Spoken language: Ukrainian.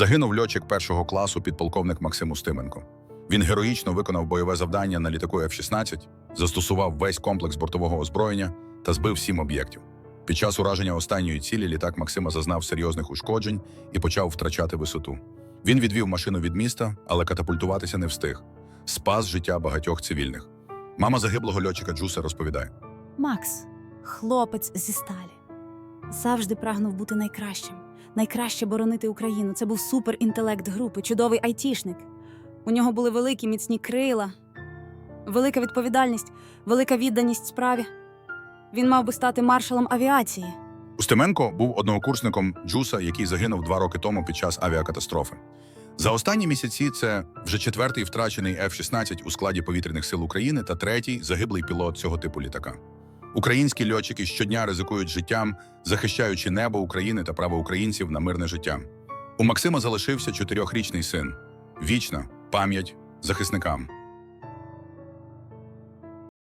Загинув льотчик першого класу підполковник Максим Устименко. Він героїчно виконав бойове завдання на літаку F-16, застосував весь комплекс бортового озброєння та збив сім об'єктів. Під час ураження останньої цілі літак Максима зазнав серйозних ушкоджень і почав втрачати висоту. Він відвів машину від міста, але катапультуватися не встиг. Спас життя багатьох цивільних. Мама загиблого льотчика Джуса розповідає: Макс, хлопець зі сталі. Завжди прагнув бути найкращим, найкраще боронити Україну. Це був суперінтелект групи, чудовий айтішник. У нього були великі міцні крила, велика відповідальність, велика відданість справі. Він мав би стати маршалом авіації. Устименко був однокурсником Джуса, який загинув два роки тому під час авіакатастрофи. За останні місяці це вже четвертий втрачений F-16 у складі повітряних сил України та третій загиблий пілот цього типу літака. Українські льотчики щодня ризикують життям, захищаючи небо України та право українців на мирне життя. У Максима залишився чотирьохрічний син. Вічна пам'ять захисникам.